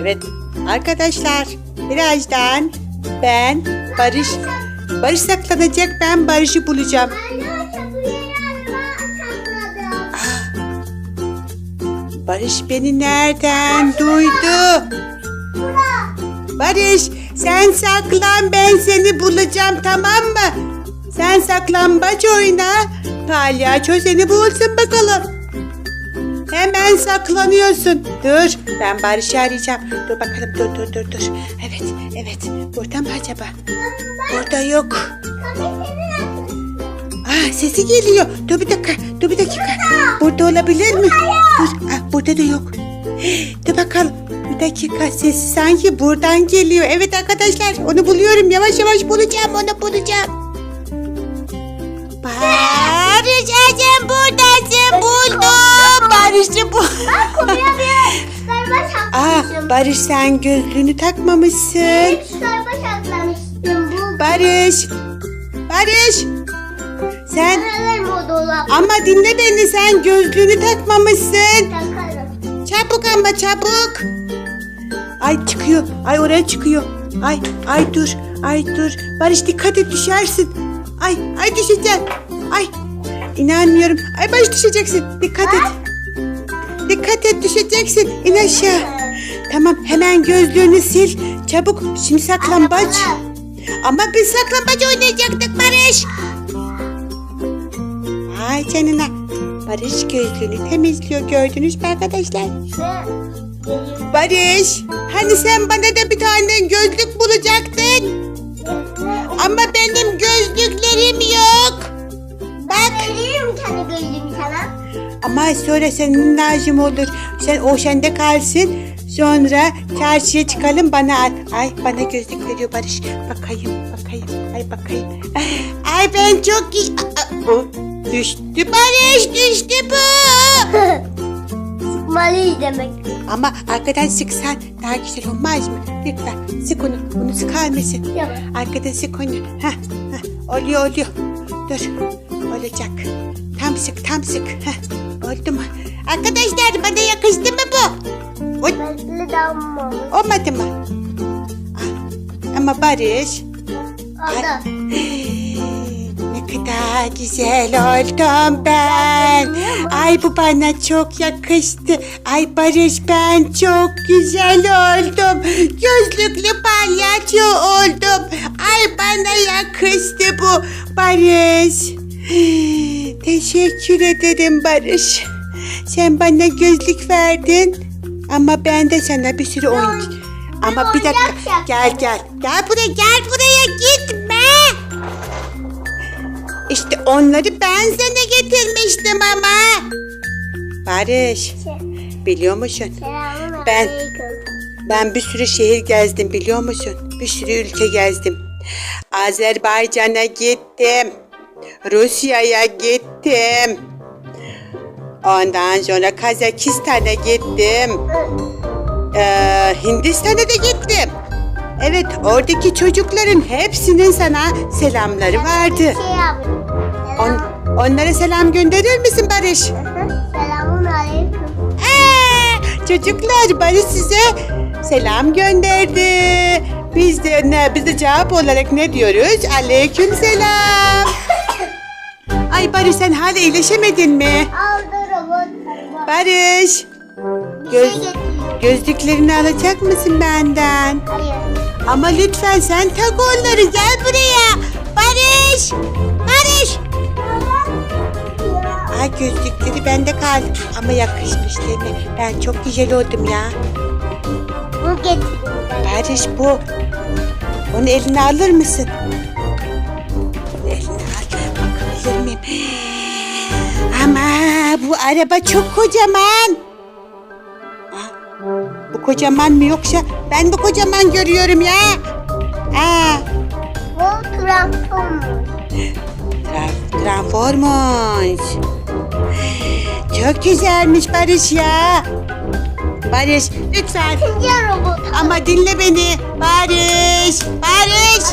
Evet arkadaşlar birazdan ben Barış Barış saklanacak ben Barış'ı bulacağım. Barış beni nereden duydu? Barış sen saklan ben seni bulacağım tamam mı? Sen saklambaç oyna. Palyaço seni bulsun bakalım. Hemen saklanıyorsun. Dur ben Barış'ı arayacağım. Dur bakalım dur dur dur dur. Evet evet burada mı acaba? Burada yok. Ah sesi geliyor. Dur bir dakika. Dur bir dakika. Burada olabilir mi? Dur. Ah, burada da yok. Dur bakalım. Bir dakika sesi sanki buradan geliyor. Evet arkadaşlar onu buluyorum. Yavaş yavaş bulacağım onu bulacağım. Barış Ecem buradasın. Buldum. Barış'ı bu. Ah Barış sen gözlüğünü takmamışsın. Barış. Barış. Sen ama dinle beni sen gözlüğünü takmamışsın. Çabuk ama çabuk. Ay çıkıyor. Ay oraya çıkıyor. Ay ay dur. Ay dur. Barış dikkat et düşersin. Ay ay düşeceksin. Ay inanmıyorum. Ay Barış düşeceksin. Dikkat et. Dikkat et düşeceksin. İn aşağı. Tamam hemen gözlüğünü sil. Çabuk. Şimdi saklambaç. Ama biz saklambaç oynayacaktık Barış. Ay canına. Barış gözlüğünü temizliyor gördünüz mü arkadaşlar? Barış, hani sen bana da bir tane gözlük bulacaktın. Ama benim gözlüklerim yok. Bak. Ama sonra senin lazım olur. Sen o sende kalsın. Sonra çarşıya çıkalım bana at. Ay bana gözlük veriyor Barış. Bakayım bakayım. Ay bakayım. Ay ben çok iyi. Aa, o düştü Barış düştü bu. Sıkmalıyız demek. Ama arkadan sıksan daha güzel olmaz mı? Lütfen sık onu. Onu sıkar mısın? Yok. Arkadan sık onu. Heh, heh. Oluyor oluyor. Dur. Olacak. Tam sık tam sık. Heh. Oldu mu? Arkadaşlar bana yakıştı mı bu? O, olmadı mı? Ah, Ama Barış. Oldu. Ne kadar güzel oldum ben. Ay bu bana çok yakıştı. Ay Barış ben çok güzel oldum. Gözlüklü palyaço oldum. Ay bana yakıştı bu Barış. Teşekkür ederim Barış. Sen bana gözlük verdin. Ama ben de sana bir sürü oyun... Ama bir dakika. oyuncak. Gel gel. Gel buraya gel buraya gitme. İşte onları ben sana getirmiştim ama. Barış biliyor musun? Ben-. Ben bir sürü şehir gezdim biliyor musun? Bir sürü ülke gezdim. Azerbaycan'a gittim. Rusya'ya gittim. Ondan sonra Kazakistan'a gittim. Ee, Hindistan'a da gittim. Evet oradaki çocukların hepsinin sana selamları vardı. Şey. On, onlara selam gönderir misin Barış? Selamun aleyküm. Aa, çocuklar Barış size selam gönderdi. Biz de ne biz de cevap olarak ne diyoruz? Aleyküm selam. Ay Barış sen hala iyileşemedin mi? Aldı robot. Barış Göz- şey gözlüklerini alacak mısın benden? Hayır. Ama lütfen sen tak onları gel buraya. Barış! Barış! Ay gözlükleri bende kaldı. Ama yakışmış değil mi? Ben çok güzel oldum ya. Bu getiriyor. Barış bu. Onu eline alır mısın? Ama bu araba çok kocaman. Bu kocaman mı yoksa ben bu kocaman görüyorum ya. Aa, Bu transformer. Tra- Transformers. Çok güzelmiş Barış ya. Barış lütfen Atınca robot. Ama dinle beni. Barış, Barış.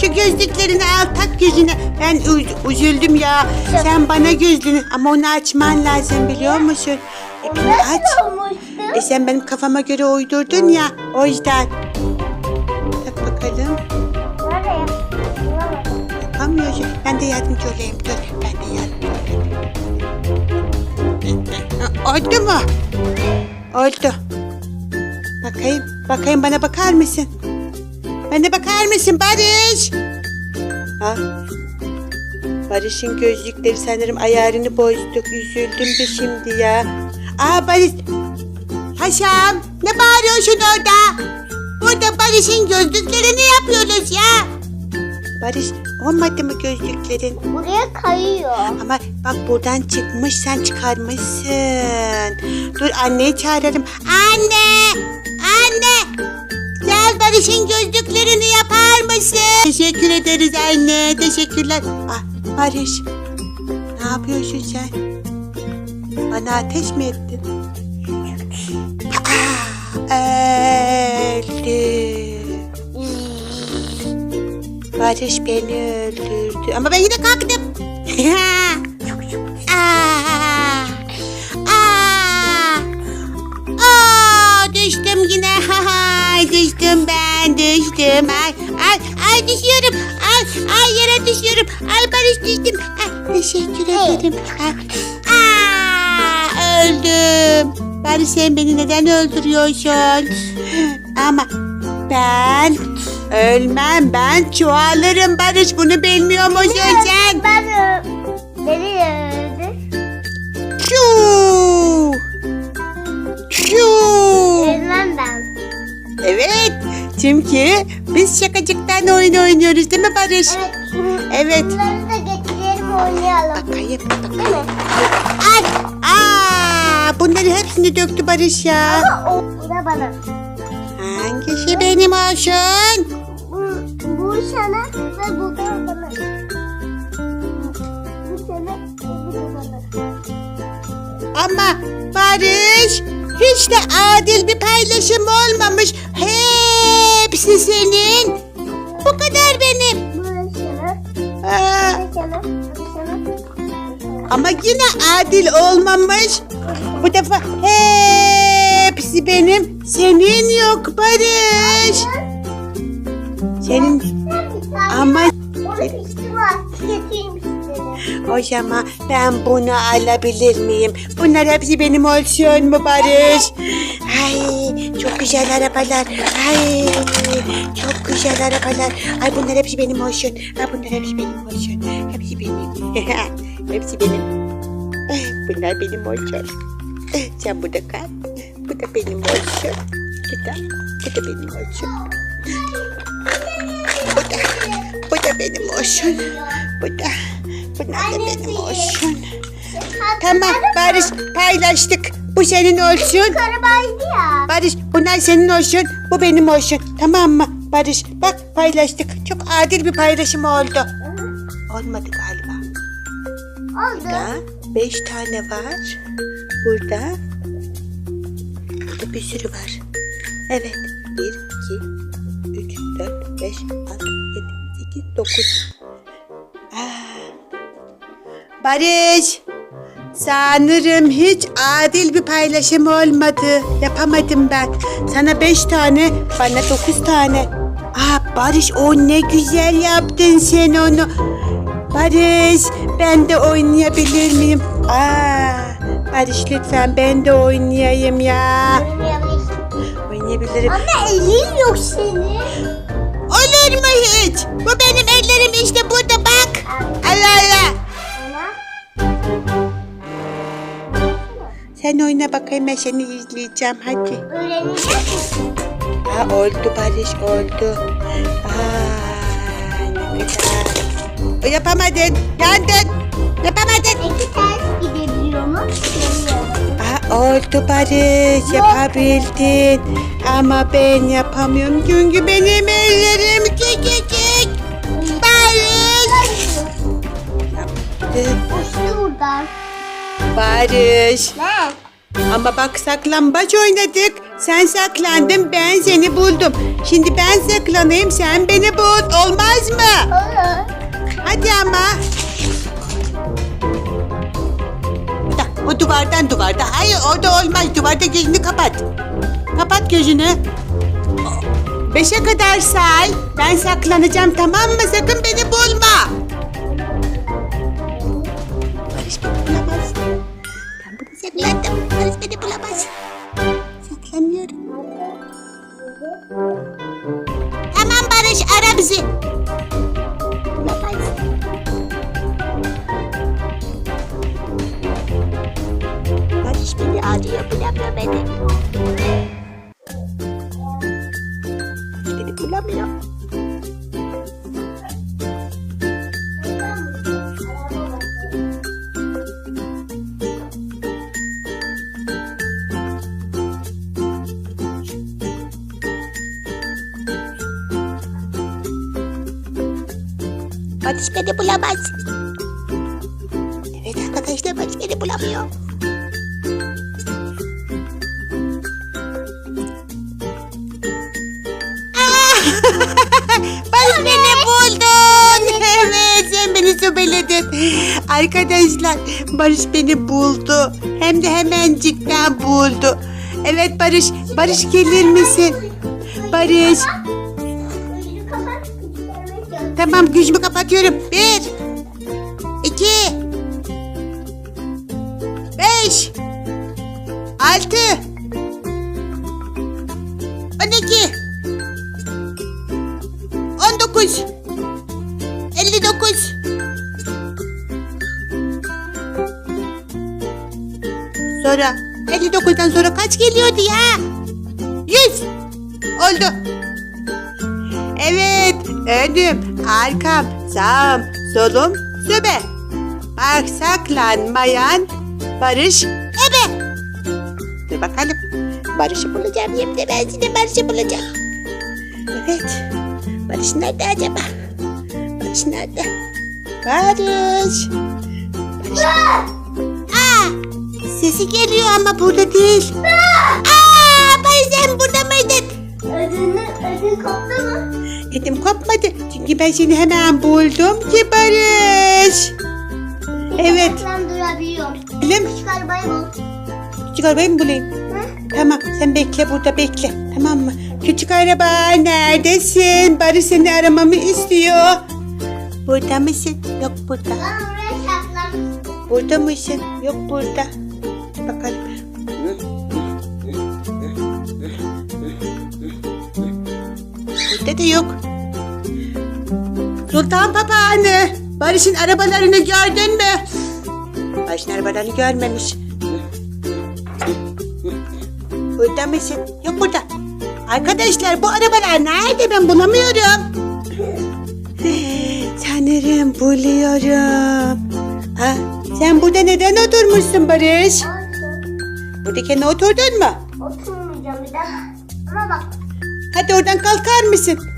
Şu gözlüklerini al tak gözüne. Ben üz- üzüldüm ya. Sen bana gözlüğünü ama onu açman lazım biliyor musun? E, bunu aç. olmuştu? E sen benim kafama göre uydurdun ya. O yüzden. Tak bakalım. Nereye? Bulamadım. Yapamıyorsun. Ben de yardımcı olayım. Dur. Ben de yardımcı olayım. Ha, Oldu mu? Oldu. Bakayım. Bakayım bana bakar mısın? Bana bakar mısın Barış? Ha? Barış'ın gözlükleri sanırım ayarını bozduk. Üzüldüm de şimdi ya. Aa Barış. Haşam ne bağırıyorsun orada? Burada Barış'ın gözlüklerini yapıyoruz ya. Barış olmadı mı gözlüklerin? Buraya kayıyor. Ama bak buradan çıkmış sen çıkarmışsın. Dur anneyi çağıralım. Anne! Anne! Gel Barış'ın gözlüklerini yapar mısın? Teşekkür ederiz anne. Teşekkürler. Ah Barış. Ne yapıyorsun sen? Bana ateş mi ettin? Öldü. Barış beni öldürdü. Ama ben yine kalktım. düştüm ben düştüm. Ay, ay, ay düşüyorum. Ay, ay yere düşüyorum. Ay Barış düştüm. Ay, teşekkür ederim. Ay, aa, öldüm. Barış sen beni neden öldürüyorsun? Ama ben ölmem. Ben çoğalırım Barış. Bunu bilmiyor musun sen? Ben beni öldü. Şuu! Şuu! Evet. Çünkü biz şakacıktan oyun oynuyoruz değil mi Barış? Evet. Bunları da getirelim oynayalım. Bakayım, Değil mi? Ay! Aa! Bunları hepsini döktü Barış ya. Ama o, bu da bana. Hangisi benim olsun? Bu, bu sana ve bu da bana. Bu sana ve bu da bana. Ama Barış hiç de adil bir paylaşım adil olmamış. Bu defa hepsi benim. Senin yok Barış. Senin ama o zaman ben bunu alabilir miyim? Bunlar hepsi benim olsun mu Barış? Ay çok güzel arabalar. Ay çok güzel arabalar. Ay bunlar hepsi benim olsun. Ay bunlar hepsi benim olsun. Hepsi benim. hepsi benim. Bunlar benim olsun. Sen burada kal. Bu da benim olsun. Bu da, bu da benim olsun. Bu da, bu da benim olsun. Bu da, bunlar da benim olsun. Tamam Barış paylaştık. Bu senin olsun. Ya. Barış bunlar senin olsun. Bu benim olsun. Tamam mı? Barış bak paylaştık. Çok adil bir paylaşım oldu. Olmadı galiba. Oldu. Burada beş tane var. Burada. Burada bir sürü var. Evet. Bir, iki, üç, dört, beş, altı, yedi, sekiz, dokuz. Ah. Barış. Sanırım hiç adil bir paylaşım olmadı. Yapamadım ben. Sana beş tane, bana dokuz tane. Aa Barış o ne güzel yaptın sen onu. Barış ben de oynayabilir miyim? Aa Barış lütfen ben de oynayayım ya. Oynayabilirsin. Oynayabilirim. Ama elin yok senin. Olur mu hiç? Bu benim ellerim işte burada bak. Allah Allah. Sen oyna bakayım ben seni izleyeceğim hadi. Öğrenecek misin? Ha oldu Barış oldu. Aa ne güzel. Yapamadın. Yandın. Yapamadın. Oldu Barış yapabildin. Ama ben yapamıyorum çünkü benim ellerim küçücük. Barış. Yaptın. Uçtu buradan. Barış. Ne? Ama bak saklambaç oynadık. Sen saklandın ben seni buldum. Şimdi ben saklanayım sen beni bul. Olmaz mı? Olur. Hadi ama. Duvardan duvarda. Hayır orada olmaz. Duvarda gözünü kapat. Kapat gözünü. Beşe kadar say. Ben saklanacağım tamam mı? Sakın beni bulma. Barış beni bulamaz. Ben bunu saklandım. Barış beni bulamaz. Saklanıyorum. Tamam Barış ara bizi. Barış beni bulamaz. Evet arkadaşlar Barış beni bulamıyor. Barış beni buldun. Evet sen beni söbeledin. Arkadaşlar Barış beni buldu. Hem de hemencikten buldu. Evet Barış, Barış gelir misin? Barış, tamam gücümü kapatıyorum. Bir, iki, beş, altı, on iki, on dokuz, elli dokuz. Sonra 59'dan sonra kaç geliyordu ya? 100. Oldu. Evet. Önüm, arkam, sağım, solum, söbe. Bak saklanmayan Barış ebe. Dur bakalım. Barış'ı bulacağım. Yemin ben size Barış'ı bulacağım. Evet. Barış nerede acaba? Barış nerede? Barış. Barış. Aa, sesi geliyor ama burada değil. Aa, Barış sen burada mıydın? Ödünü, ödün koptu mu? Dedim kopmadı. Çünkü ben seni hemen buldum ki Barış. Evet. Ben durabiliyorum. Bilim. Küçük arabayı bul. Küçük arabayı mı bulayım? Hı? Tamam sen bekle burada bekle. Tamam mı? Küçük araba neredesin? Barış seni aramamı istiyor. Burada mısın? Yok burada. Ben oraya. Burada mısın? Yok burada. Bakalım. Burada da yok. Sultan Papağanı. Barış'ın arabalarını gördün mü? Barış'ın arabalarını görmemiş. Burada mısın? Yok burada. Arkadaşlar bu arabalar nerede ben bulamıyorum. Sanırım buluyorum. Ha, sen burada neden oturmuşsun Barış? Buradakine oturdun mu? Oturmayacağım bir daha. Ama bak. Hadi oradan kalkar mısın?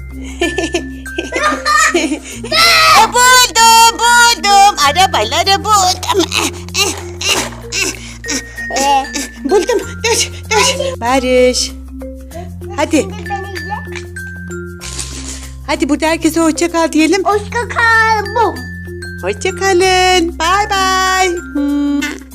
buldum, buldum. Arabaları buldum. buldum. Dur, dur. Barış. Hadi, hadi burada herkese hoşça kal diyelim. Oscar kal bu. Hoşça kalın. Bye bye. Hmm.